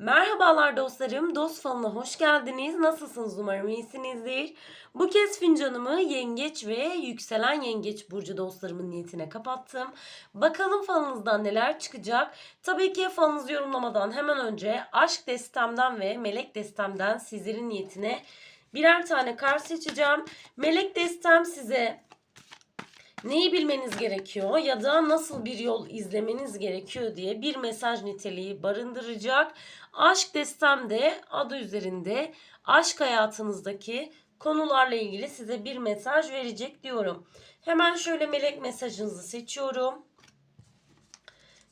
Merhabalar dostlarım, Dost Falına hoş geldiniz. Nasılsınız umarım iyisinizdir. Bu kez fincanımı yengeç ve yükselen yengeç burcu dostlarımın niyetine kapattım. Bakalım falınızdan neler çıkacak. Tabii ki falınızı yorumlamadan hemen önce aşk destemden ve melek destemden sizlerin niyetine birer tane kart seçeceğim. Melek destem size neyi bilmeniz gerekiyor ya da nasıl bir yol izlemeniz gerekiyor diye bir mesaj niteliği barındıracak. Aşk destem de adı üzerinde aşk hayatınızdaki konularla ilgili size bir mesaj verecek diyorum. Hemen şöyle melek mesajınızı seçiyorum.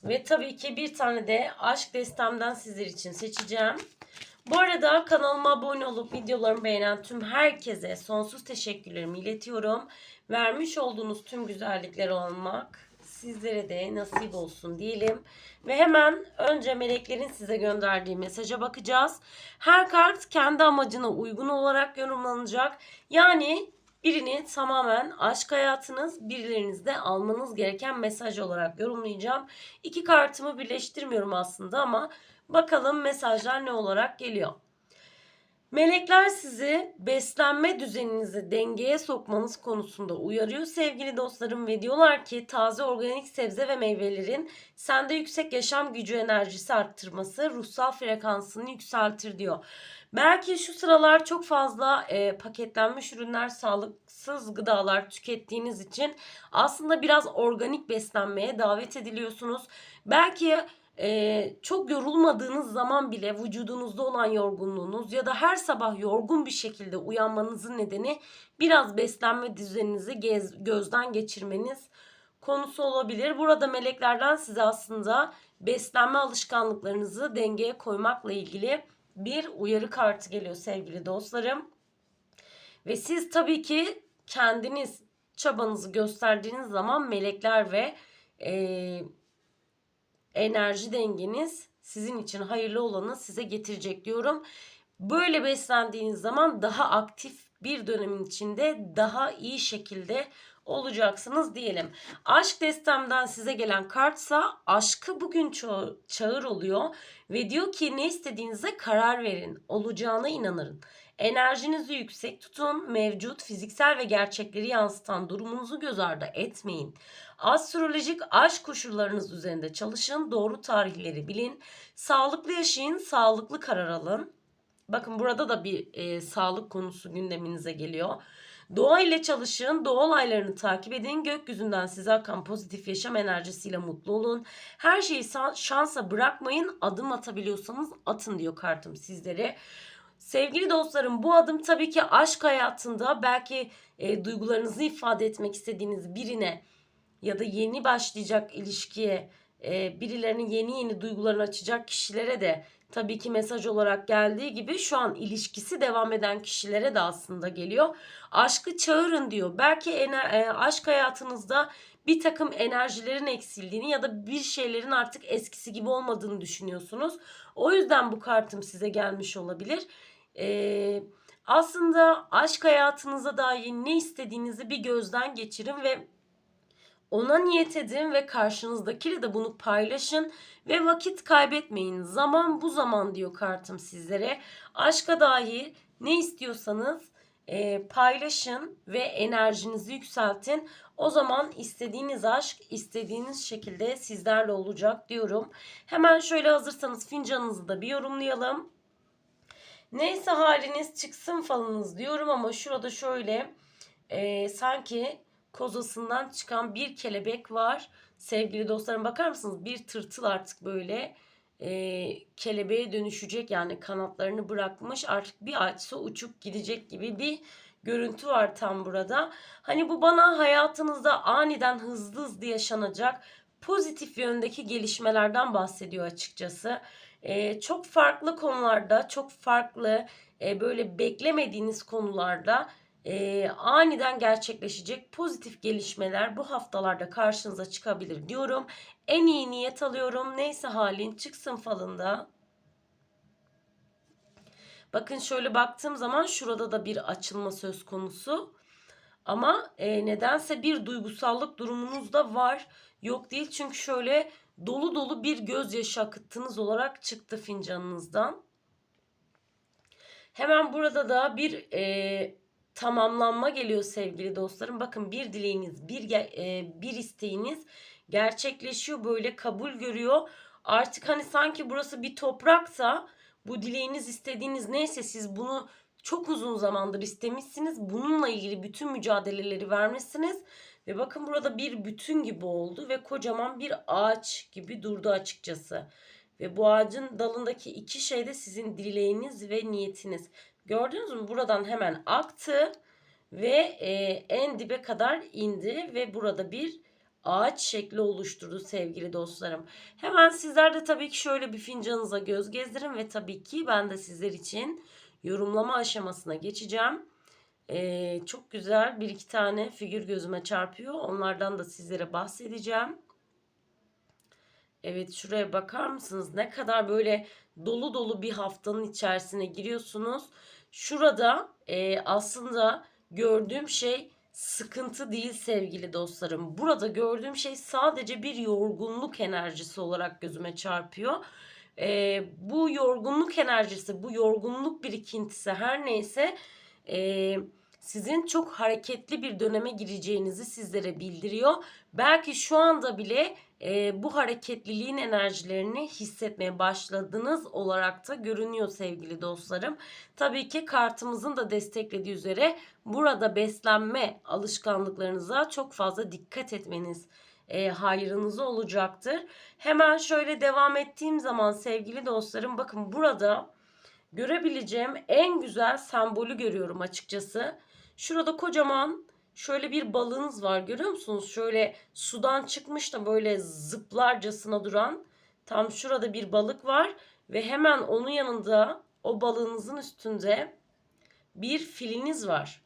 Ve tabii ki bir tane de aşk destemden sizler için seçeceğim. Bu arada kanalıma abone olup videolarımı beğenen tüm herkese sonsuz teşekkürlerimi iletiyorum. Vermiş olduğunuz tüm güzellikler olmak sizlere de nasip olsun diyelim. Ve hemen önce meleklerin size gönderdiği mesaja bakacağız. Her kart kendi amacına uygun olarak yorumlanacak. Yani birini tamamen aşk hayatınız, birilerinizde almanız gereken mesaj olarak yorumlayacağım. İki kartımı birleştirmiyorum aslında ama bakalım mesajlar ne olarak geliyor. Melekler sizi beslenme düzeninizi dengeye sokmanız konusunda uyarıyor sevgili dostlarım ve diyorlar ki taze organik sebze ve meyvelerin sende yüksek yaşam gücü enerjisi arttırması ruhsal frekansını yükseltir diyor. Belki şu sıralar çok fazla e, paketlenmiş ürünler, sağlıksız gıdalar tükettiğiniz için aslında biraz organik beslenmeye davet ediliyorsunuz. Belki e, çok yorulmadığınız zaman bile vücudunuzda olan yorgunluğunuz ya da her sabah yorgun bir şekilde uyanmanızın nedeni biraz beslenme düzeninizi gez, gözden geçirmeniz konusu olabilir. Burada meleklerden size aslında beslenme alışkanlıklarınızı dengeye koymakla ilgili bir uyarı kartı geliyor sevgili dostlarım. Ve siz tabii ki kendiniz çabanızı gösterdiğiniz zaman melekler ve e, enerji dengeniz sizin için hayırlı olanı size getirecek diyorum. Böyle beslendiğiniz zaman daha aktif bir dönemin içinde daha iyi şekilde olacaksınız diyelim. Aşk destemden size gelen kartsa aşkı bugün çağ- çağır oluyor ve diyor ki ne istediğinize karar verin. Olacağına inanırın. Enerjinizi yüksek tutun. Mevcut fiziksel ve gerçekleri yansıtan durumunuzu göz ardı etmeyin. Astrolojik aşk koşullarınız üzerinde çalışın. Doğru tarihleri bilin. Sağlıklı yaşayın. Sağlıklı karar alın. Bakın burada da bir e, sağlık konusu gündeminize geliyor. Doğa ile çalışın, doğa olaylarını takip edin. Gökyüzünden size akan pozitif yaşam enerjisiyle mutlu olun. Her şeyi sa- şansa bırakmayın. Adım atabiliyorsanız atın diyor kartım sizlere. Sevgili dostlarım bu adım tabii ki aşk hayatında belki e, duygularınızı ifade etmek istediğiniz birine ya da yeni başlayacak ilişkiye e, birilerinin yeni yeni duygularını açacak kişilere de tabii ki mesaj olarak geldiği gibi şu an ilişkisi devam eden kişilere de aslında geliyor. Aşkı çağırın diyor. Belki ener- e, aşk hayatınızda bir takım enerjilerin eksildiğini ya da bir şeylerin artık eskisi gibi olmadığını düşünüyorsunuz. O yüzden bu kartım size gelmiş olabilir. Ee, aslında aşk hayatınıza dair ne istediğinizi bir gözden geçirin ve ona niyet edin ve karşınızdakiyle de bunu paylaşın ve vakit kaybetmeyin. Zaman bu zaman diyor kartım sizlere. Aşka dair ne istiyorsanız e, paylaşın ve enerjinizi yükseltin. O zaman istediğiniz aşk istediğiniz şekilde sizlerle olacak diyorum. Hemen şöyle hazırsanız fincanınızı da bir yorumlayalım. Neyse haliniz çıksın falınız diyorum ama şurada şöyle e, sanki kozasından çıkan bir kelebek var. Sevgili dostlarım bakar mısınız? Bir tırtıl artık böyle e, kelebeğe dönüşecek yani kanatlarını bırakmış artık bir açsa uçup gidecek gibi bir görüntü var tam burada. Hani bu bana hayatınızda aniden hızlı hızlı yaşanacak pozitif yöndeki gelişmelerden bahsediyor açıkçası. E, çok farklı konularda, çok farklı e, böyle beklemediğiniz konularda e, aniden gerçekleşecek pozitif gelişmeler bu haftalarda karşınıza çıkabilir diyorum. En iyi niyet alıyorum. Neyse halin çıksın falında. Bakın şöyle baktığım zaman şurada da bir açılma söz konusu. Ama e, nedense bir duygusallık durumunuz da var. Yok değil çünkü şöyle dolu dolu bir gözyaşı akıttınız olarak çıktı fincanınızdan. Hemen burada da bir e, tamamlanma geliyor sevgili dostlarım. Bakın bir dileğiniz, bir e, bir isteğiniz gerçekleşiyor. Böyle kabul görüyor. Artık hani sanki burası bir topraksa bu dileğiniz, istediğiniz neyse siz bunu çok uzun zamandır istemişsiniz. Bununla ilgili bütün mücadeleleri vermişsiniz. Ve bakın burada bir bütün gibi oldu ve kocaman bir ağaç gibi durdu açıkçası. Ve bu ağacın dalındaki iki şey de sizin dileğiniz ve niyetiniz. Gördünüz mü? Buradan hemen aktı ve e, en dibe kadar indi ve burada bir ağaç şekli oluşturdu sevgili dostlarım. Hemen sizler de tabii ki şöyle bir fincanınıza göz gezdirin ve tabii ki ben de sizler için yorumlama aşamasına geçeceğim. Ee, çok güzel bir iki tane figür gözüme çarpıyor. Onlardan da sizlere bahsedeceğim. Evet şuraya bakar mısınız? Ne kadar böyle dolu dolu bir haftanın içerisine giriyorsunuz. Şurada e, aslında gördüğüm şey sıkıntı değil sevgili dostlarım. Burada gördüğüm şey sadece bir yorgunluk enerjisi olarak gözüme çarpıyor. E, bu yorgunluk enerjisi, bu yorgunluk birikintisi her neyse e, sizin çok hareketli bir döneme gireceğinizi sizlere bildiriyor. Belki şu anda bile e, bu hareketliliğin enerjilerini hissetmeye başladınız olarak da görünüyor sevgili dostlarım. Tabii ki kartımızın da desteklediği üzere burada beslenme alışkanlıklarınıza çok fazla dikkat etmeniz e, hayrınıza olacaktır. Hemen şöyle devam ettiğim zaman sevgili dostlarım bakın burada görebileceğim en güzel sembolü görüyorum açıkçası. Şurada kocaman şöyle bir balığınız var görüyor musunuz? Şöyle sudan çıkmış da böyle zıplarcasına duran tam şurada bir balık var ve hemen onun yanında o balığınızın üstünde bir filiniz var.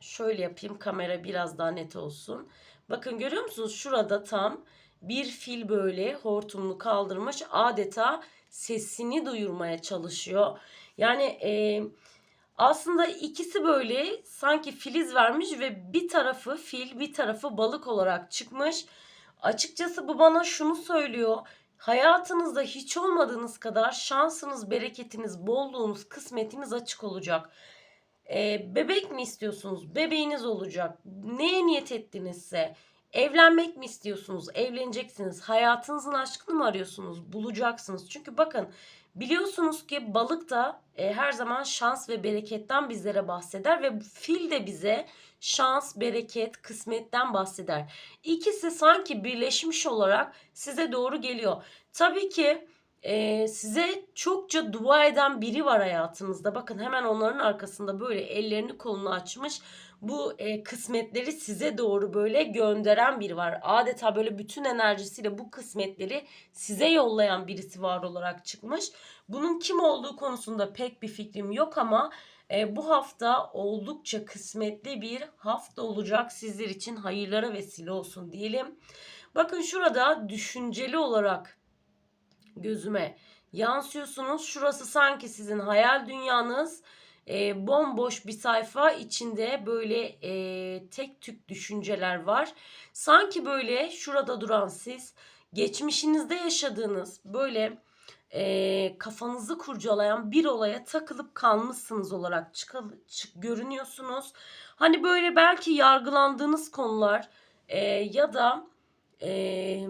Şöyle yapayım kamera biraz daha net olsun. Bakın görüyor musunuz? Şurada tam bir fil böyle hortumunu kaldırmış adeta sesini duyurmaya çalışıyor. Yani e, aslında ikisi böyle sanki filiz vermiş ve bir tarafı fil bir tarafı balık olarak çıkmış. Açıkçası bu bana şunu söylüyor. Hayatınızda hiç olmadığınız kadar şansınız, bereketiniz, bolluğunuz, kısmetiniz açık olacak. Ee, bebek mi istiyorsunuz? Bebeğiniz olacak. Neye niyet ettinizse. Evlenmek mi istiyorsunuz? Evleneceksiniz. Hayatınızın aşkını mı arıyorsunuz? Bulacaksınız. Çünkü bakın biliyorsunuz ki balık da e, her zaman şans ve bereketten bizlere bahseder ve fil de bize şans, bereket, kısmetten bahseder. İkisi sanki birleşmiş olarak size doğru geliyor. Tabii ki e, size çokça dua eden biri var hayatınızda. Bakın hemen onların arkasında böyle ellerini kolunu açmış. Bu e, kısmetleri size doğru böyle gönderen biri var. Adeta böyle bütün enerjisiyle bu kısmetleri size yollayan birisi var olarak çıkmış. Bunun kim olduğu konusunda pek bir fikrim yok ama e, bu hafta oldukça kısmetli bir hafta olacak sizler için hayırlara vesile olsun diyelim. Bakın şurada düşünceli olarak gözüme yansıyorsunuz. Şurası sanki sizin hayal dünyanız. E, bomboş bir sayfa içinde böyle e, tek tük düşünceler var. Sanki böyle şurada duran siz geçmişinizde yaşadığınız böyle e, kafanızı kurcalayan bir olaya takılıp kalmışsınız olarak çık, çık görünüyorsunuz. Hani böyle belki yargılandığınız konular e, ya da e,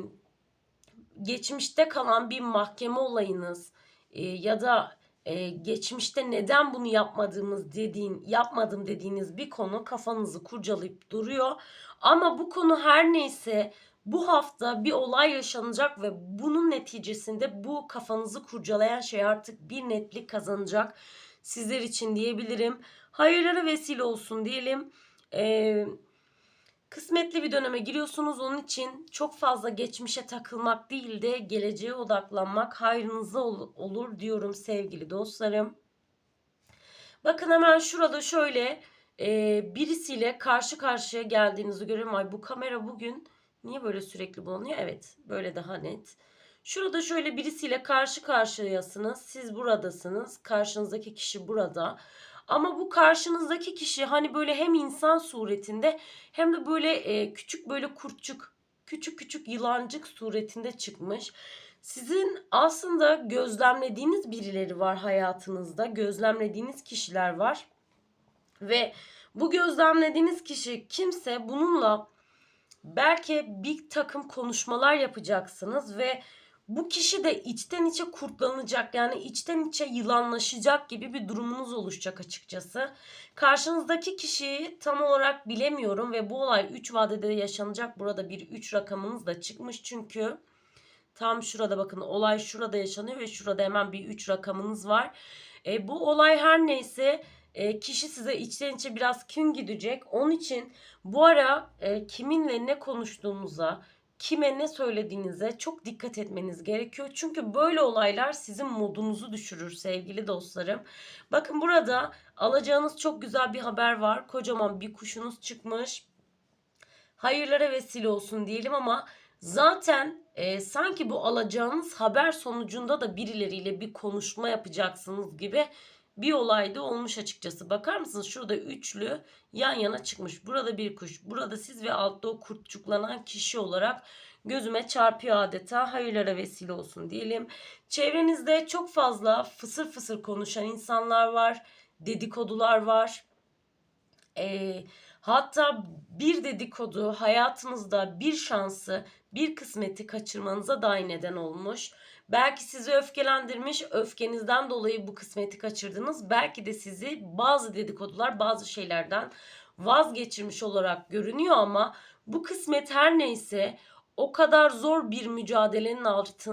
geçmişte kalan bir mahkeme olayınız e, ya da e, geçmişte neden bunu yapmadığımız dediğin yapmadım dediğiniz bir konu kafanızı kurcalayıp duruyor. Ama bu konu her neyse bu hafta bir olay yaşanacak ve bunun neticesinde bu kafanızı kurcalayan şey artık bir netlik kazanacak sizler için diyebilirim. Hayırlara vesile olsun diyelim. Eee Kısmetli bir döneme giriyorsunuz. Onun için çok fazla geçmişe takılmak değil de geleceğe odaklanmak hayrınıza ol- olur diyorum sevgili dostlarım. Bakın hemen şurada şöyle e, birisiyle karşı karşıya geldiğinizi görüyorum. Ay bu kamera bugün niye böyle sürekli bulanıyor? Evet böyle daha net. Şurada şöyle birisiyle karşı karşıyasınız. Siz buradasınız. Karşınızdaki kişi burada. Ama bu karşınızdaki kişi hani böyle hem insan suretinde hem de böyle e, küçük böyle kurtçuk küçük küçük yılancık suretinde çıkmış. Sizin aslında gözlemlediğiniz birileri var hayatınızda. Gözlemlediğiniz kişiler var. Ve bu gözlemlediğiniz kişi kimse bununla belki bir takım konuşmalar yapacaksınız ve bu kişi de içten içe kurtlanacak yani içten içe yılanlaşacak gibi bir durumunuz oluşacak açıkçası. Karşınızdaki kişiyi tam olarak bilemiyorum ve bu olay 3 vadede yaşanacak. Burada bir 3 rakamınız da çıkmış çünkü tam şurada bakın olay şurada yaşanıyor ve şurada hemen bir 3 rakamınız var. E, bu olay her neyse e, kişi size içten içe biraz kün gidecek. Onun için bu ara e, kiminle ne konuştuğunuza, kime ne söylediğinize çok dikkat etmeniz gerekiyor. Çünkü böyle olaylar sizin modunuzu düşürür sevgili dostlarım. Bakın burada alacağınız çok güzel bir haber var. Kocaman bir kuşunuz çıkmış. Hayırlara vesile olsun diyelim ama zaten e, sanki bu alacağınız haber sonucunda da birileriyle bir konuşma yapacaksınız gibi bir olayda olmuş açıkçası. Bakar mısınız şurada üçlü yan yana çıkmış. Burada bir kuş, burada siz ve altta o kurtçuklanan kişi olarak gözüme çarpıyor adeta. Hayırlara vesile olsun diyelim. Çevrenizde çok fazla fısır fısır konuşan insanlar var. Dedikodular var. Ee, hatta bir dedikodu hayatınızda bir şansı, bir kısmeti kaçırmanıza dahi neden olmuş. Belki sizi öfkelendirmiş, öfkenizden dolayı bu kısmeti kaçırdınız. Belki de sizi bazı dedikodular, bazı şeylerden vazgeçirmiş olarak görünüyor ama bu kısmet her neyse o kadar zor bir mücadelenin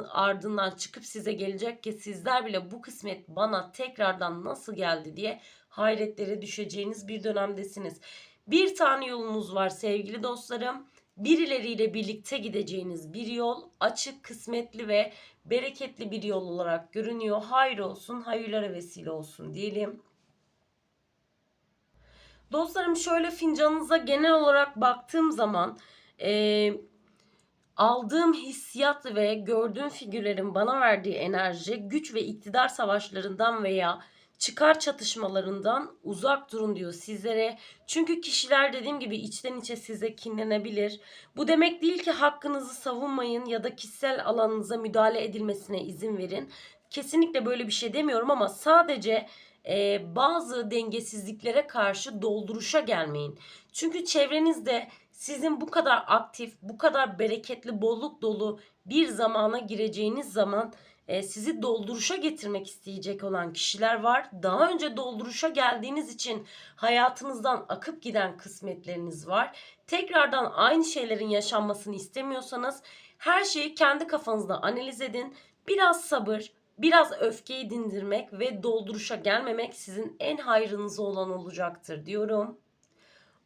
ardından çıkıp size gelecek ki sizler bile bu kısmet bana tekrardan nasıl geldi diye hayretlere düşeceğiniz bir dönemdesiniz. Bir tane yolunuz var sevgili dostlarım. Birileriyle birlikte gideceğiniz bir yol açık, kısmetli ve bereketli bir yol olarak görünüyor. Hayır olsun, hayırlara vesile olsun diyelim. Dostlarım şöyle fincanınıza genel olarak baktığım zaman e, aldığım hissiyat ve gördüğüm figürlerin bana verdiği enerji güç ve iktidar savaşlarından veya çıkar çatışmalarından uzak durun diyor sizlere. Çünkü kişiler dediğim gibi içten içe size kinlenebilir. Bu demek değil ki hakkınızı savunmayın ya da kişisel alanınıza müdahale edilmesine izin verin. Kesinlikle böyle bir şey demiyorum ama sadece e, bazı dengesizliklere karşı dolduruşa gelmeyin. Çünkü çevrenizde sizin bu kadar aktif, bu kadar bereketli, bolluk dolu bir zamana gireceğiniz zaman e, sizi dolduruşa getirmek isteyecek olan kişiler var. Daha önce dolduruşa geldiğiniz için hayatınızdan akıp giden kısmetleriniz var. Tekrardan aynı şeylerin yaşanmasını istemiyorsanız her şeyi kendi kafanızda analiz edin. Biraz sabır, biraz öfkeyi dindirmek ve dolduruşa gelmemek sizin en hayrınıza olan olacaktır diyorum.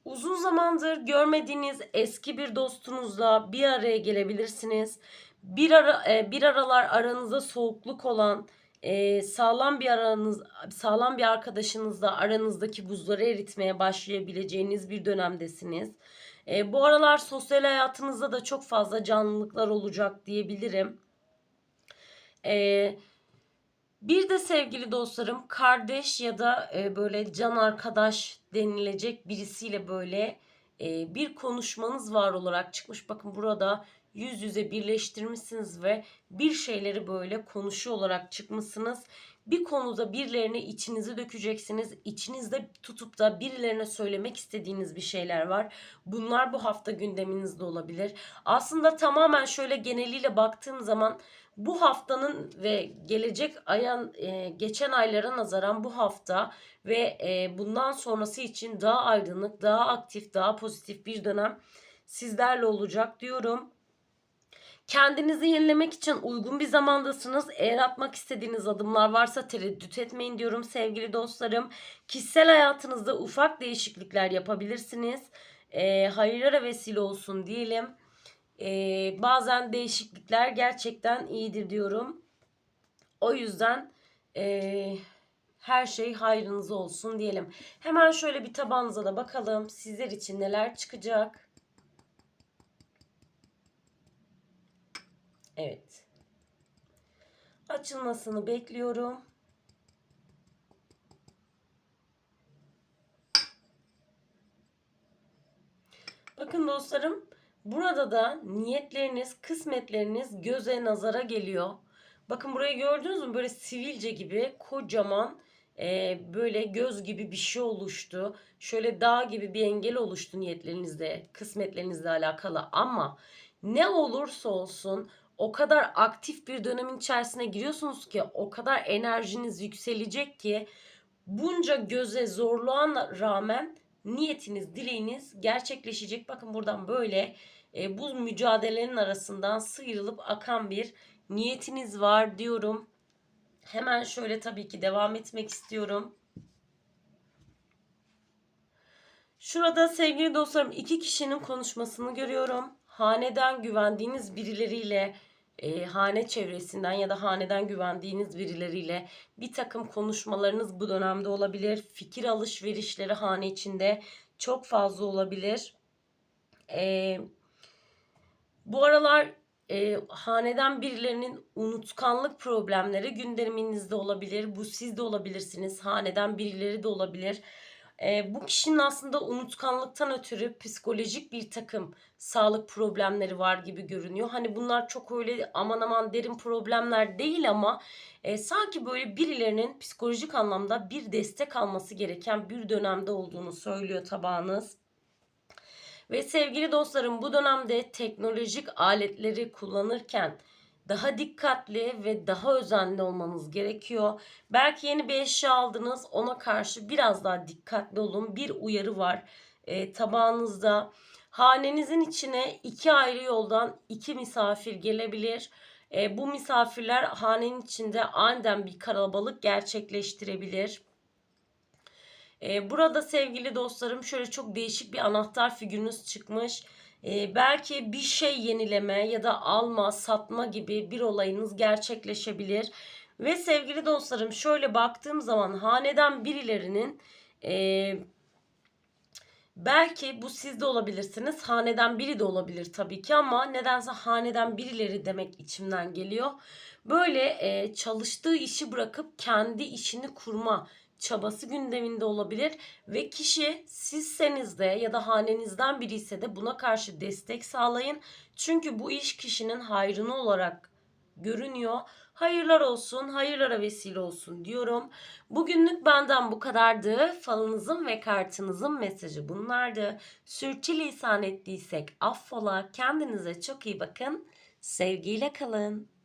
Uzun zamandır görmediğiniz eski bir dostunuzla bir araya gelebilirsiniz bir ara e, bir aralar aranızda soğukluk olan e, sağlam bir aranız sağlam bir arkadaşınızla aranızdaki buzları eritmeye başlayabileceğiniz bir dönemdesiniz. E, bu aralar sosyal hayatınızda da çok fazla canlılıklar olacak diyebilirim. Bir de sevgili dostlarım kardeş ya da böyle can arkadaş denilecek birisiyle böyle bir konuşmanız var olarak çıkmış. Bakın burada yüz yüze birleştirmişsiniz ve bir şeyleri böyle konuşuyor olarak çıkmışsınız. Bir konuda birilerine içinizi dökeceksiniz. İçinizde tutup da birilerine söylemek istediğiniz bir şeyler var. Bunlar bu hafta gündeminizde olabilir. Aslında tamamen şöyle geneliyle baktığım zaman bu haftanın ve gelecek ayın e, geçen aylara nazaran bu hafta ve e, bundan sonrası için daha aydınlık, daha aktif, daha pozitif bir dönem sizlerle olacak diyorum. Kendinizi yenilemek için uygun bir zamandasınız. Eğer atmak istediğiniz adımlar varsa tereddüt etmeyin diyorum sevgili dostlarım. Kişisel hayatınızda ufak değişiklikler yapabilirsiniz. E, hayırlara vesile olsun diyelim. E, bazen değişiklikler gerçekten iyidir diyorum. O yüzden e, her şey hayrınıza olsun diyelim. Hemen şöyle bir tabanınıza da bakalım. Sizler için neler çıkacak. Evet. Açılmasını bekliyorum. Bakın dostlarım Burada da niyetleriniz, kısmetleriniz göze nazara geliyor. Bakın burayı gördünüz mü? Böyle sivilce gibi kocaman e, böyle göz gibi bir şey oluştu. Şöyle dağ gibi bir engel oluştu niyetlerinizle, kısmetlerinizle alakalı. Ama ne olursa olsun o kadar aktif bir dönemin içerisine giriyorsunuz ki o kadar enerjiniz yükselecek ki bunca göze zorluğa rağmen niyetiniz, dileğiniz gerçekleşecek. Bakın buradan böyle e, bu mücadelelerin arasından sıyrılıp akan bir niyetiniz var diyorum. Hemen şöyle tabii ki devam etmek istiyorum. Şurada sevgili dostlarım iki kişinin konuşmasını görüyorum. Haneden güvendiğiniz birileriyle, e, hane çevresinden ya da haneden güvendiğiniz birileriyle bir takım konuşmalarınız bu dönemde olabilir. Fikir alışverişleri hane içinde çok fazla olabilir. E, bu aralar e, haneden birilerinin unutkanlık problemleri gündeminizde olabilir. Bu siz de olabilirsiniz. Haneden birileri de olabilir. E, bu kişinin aslında unutkanlıktan ötürü psikolojik bir takım sağlık problemleri var gibi görünüyor. Hani bunlar çok öyle aman aman derin problemler değil ama e, sanki böyle birilerinin psikolojik anlamda bir destek alması gereken bir dönemde olduğunu söylüyor tabağınız. Ve sevgili dostlarım bu dönemde teknolojik aletleri kullanırken daha dikkatli ve daha özenli olmanız gerekiyor. Belki yeni bir eşya aldınız ona karşı biraz daha dikkatli olun. Bir uyarı var e, tabağınızda. Hanenizin içine iki ayrı yoldan iki misafir gelebilir. E, bu misafirler hanenin içinde aniden bir kalabalık gerçekleştirebilir. E, burada sevgili dostlarım şöyle çok değişik bir anahtar figürünüz çıkmış. E, belki bir şey yenileme ya da alma, satma gibi bir olayınız gerçekleşebilir. Ve sevgili dostlarım şöyle baktığım zaman haneden birilerinin e, belki bu siz de olabilirsiniz. Haneden biri de olabilir tabii ki ama nedense haneden birileri demek içimden geliyor. Böyle e, çalıştığı işi bırakıp kendi işini kurma çabası gündeminde olabilir ve kişi sizseniz de ya da hanenizden biri ise de buna karşı destek sağlayın. Çünkü bu iş kişinin hayrını olarak görünüyor. Hayırlar olsun, hayırlara vesile olsun diyorum. Bugünlük benden bu kadardı. Falınızın ve kartınızın mesajı bunlardı. Sürçülisan ettiysek affola. Kendinize çok iyi bakın. Sevgiyle kalın.